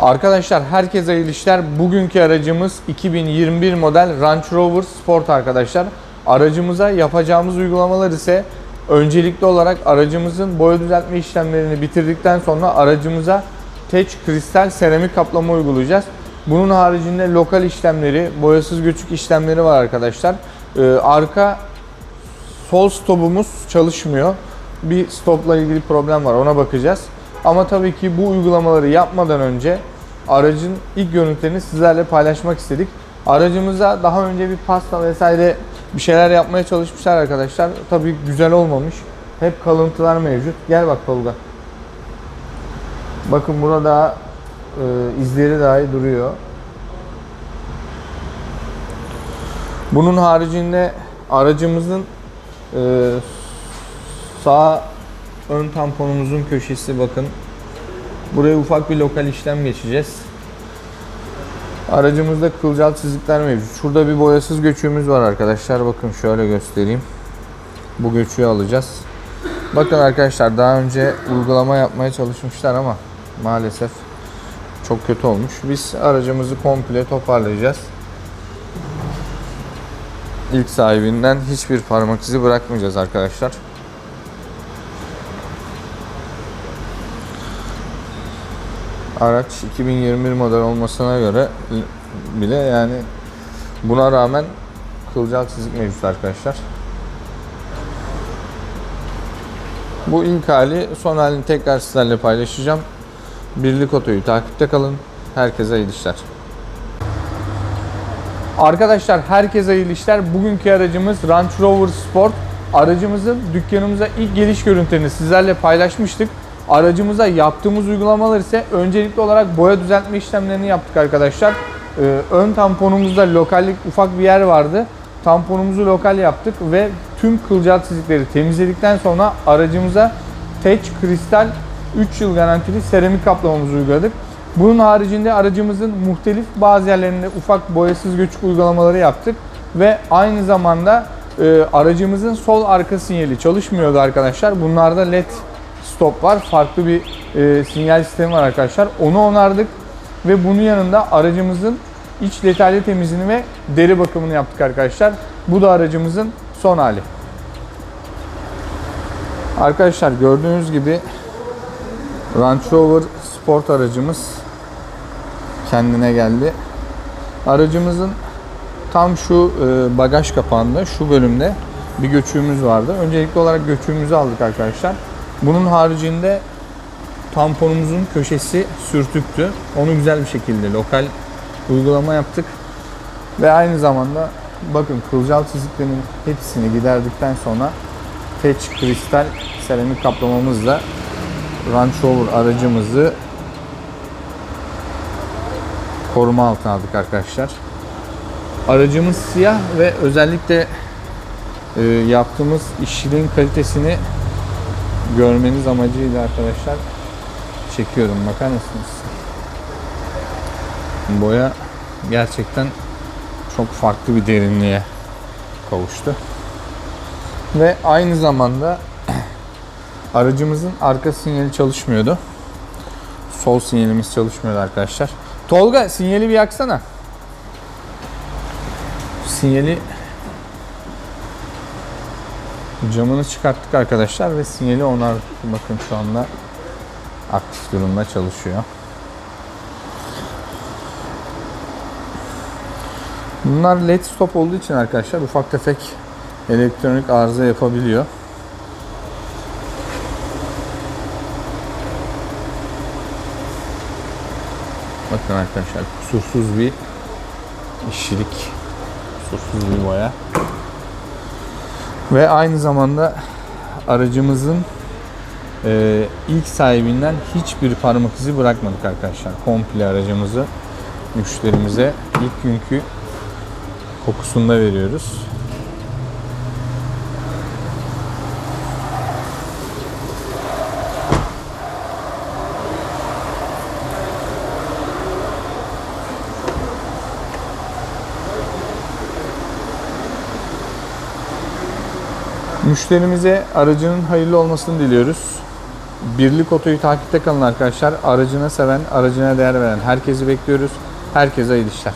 Arkadaşlar herkese hayırlı işler. Bugünkü aracımız 2021 model Range Rover Sport arkadaşlar. Aracımıza yapacağımız uygulamalar ise öncelikli olarak aracımızın boya düzeltme işlemlerini bitirdikten sonra aracımıza teç kristal seramik kaplama uygulayacağız. Bunun haricinde lokal işlemleri, boyasız göçük işlemleri var arkadaşlar. Ee, arka sol stopumuz çalışmıyor. Bir stopla ilgili problem var ona bakacağız. Ama tabii ki bu uygulamaları yapmadan önce aracın ilk görüntülerini sizlerle paylaşmak istedik. Aracımıza daha önce bir pasta vesaire bir şeyler yapmaya çalışmışlar arkadaşlar. Tabii güzel olmamış. Hep kalıntılar mevcut. Gel bak Tolga. Bakın burada e, izleri dahi duruyor. Bunun haricinde aracımızın e, sağ ön tamponumuzun köşesi bakın. Buraya ufak bir lokal işlem geçeceğiz. Aracımızda kılcal çizikler mevcut. Şurada bir boyasız göçüğümüz var arkadaşlar. Bakın şöyle göstereyim. Bu göçüğü alacağız. Bakın arkadaşlar daha önce uygulama yapmaya çalışmışlar ama maalesef çok kötü olmuş. Biz aracımızı komple toparlayacağız. İlk sahibinden hiçbir parmak izi bırakmayacağız arkadaşlar. Araç 2021 model olmasına göre bile yani buna rağmen kılcal çizik mevcut arkadaşlar. Bu ilk hali, son halini tekrar sizlerle paylaşacağım. Birlik Oto'yu takipte kalın. Herkese hayırlı işler. Arkadaşlar herkese hayırlı işler. Bugünkü aracımız Range Rover Sport. Aracımızın dükkanımıza ilk geliş görüntülerini sizlerle paylaşmıştık. Aracımıza yaptığımız uygulamalar ise öncelikli olarak boya düzeltme işlemlerini yaptık arkadaşlar. Ee, ön tamponumuzda lokallik ufak bir yer vardı. Tamponumuzu lokal yaptık ve tüm kılcal çizikleri temizledikten sonra aracımıza Teç Kristal 3 yıl garantili seramik kaplamamızı uyguladık. Bunun haricinde aracımızın muhtelif bazı yerlerinde ufak boyasız göçük uygulamaları yaptık ve aynı zamanda e, aracımızın sol arka sinyali çalışmıyordu arkadaşlar. Bunlarda led stop var. Farklı bir e, sinyal sistemi var arkadaşlar. Onu onardık ve bunun yanında aracımızın iç detaylı temizliğini ve deri bakımını yaptık arkadaşlar. Bu da aracımızın son hali. Arkadaşlar gördüğünüz gibi Range Rover Sport aracımız kendine geldi. Aracımızın tam şu e, bagaj kapağında şu bölümde bir göçüğümüz vardı. Öncelikli olarak göçüğümüzü aldık arkadaşlar. Bunun haricinde tamponumuzun köşesi sürtüktü. Onu güzel bir şekilde lokal uygulama yaptık. Ve aynı zamanda bakın kılcal çiziklerin hepsini giderdikten sonra Teç kristal seramik kaplamamızla Range Rover aracımızı koruma altına aldık arkadaşlar. Aracımız siyah ve özellikle e, yaptığımız işçiliğin kalitesini görmeniz amacıyla arkadaşlar çekiyorum. Bakar mısınız? Boya gerçekten çok farklı bir derinliğe kavuştu. Ve aynı zamanda aracımızın arka sinyali çalışmıyordu. Sol sinyalimiz çalışmıyordu arkadaşlar. Tolga sinyali bir yaksana. Sinyali camını çıkarttık arkadaşlar ve sinyali onar bakın şu anda aktif durumda çalışıyor. Bunlar led stop olduğu için arkadaşlar ufak tefek elektronik arıza yapabiliyor. Bakın arkadaşlar kusursuz bir işçilik, kusursuz bir boya. Ve aynı zamanda aracımızın e, ilk sahibinden hiçbir parmak izi bırakmadık arkadaşlar. Komple aracımızı müşterimize ilk günkü kokusunda veriyoruz. Müşterimize aracının hayırlı olmasını diliyoruz. Birlik Oto'yu takipte kalın arkadaşlar. Aracına seven, aracına değer veren herkesi bekliyoruz. Herkese hayırlı işler.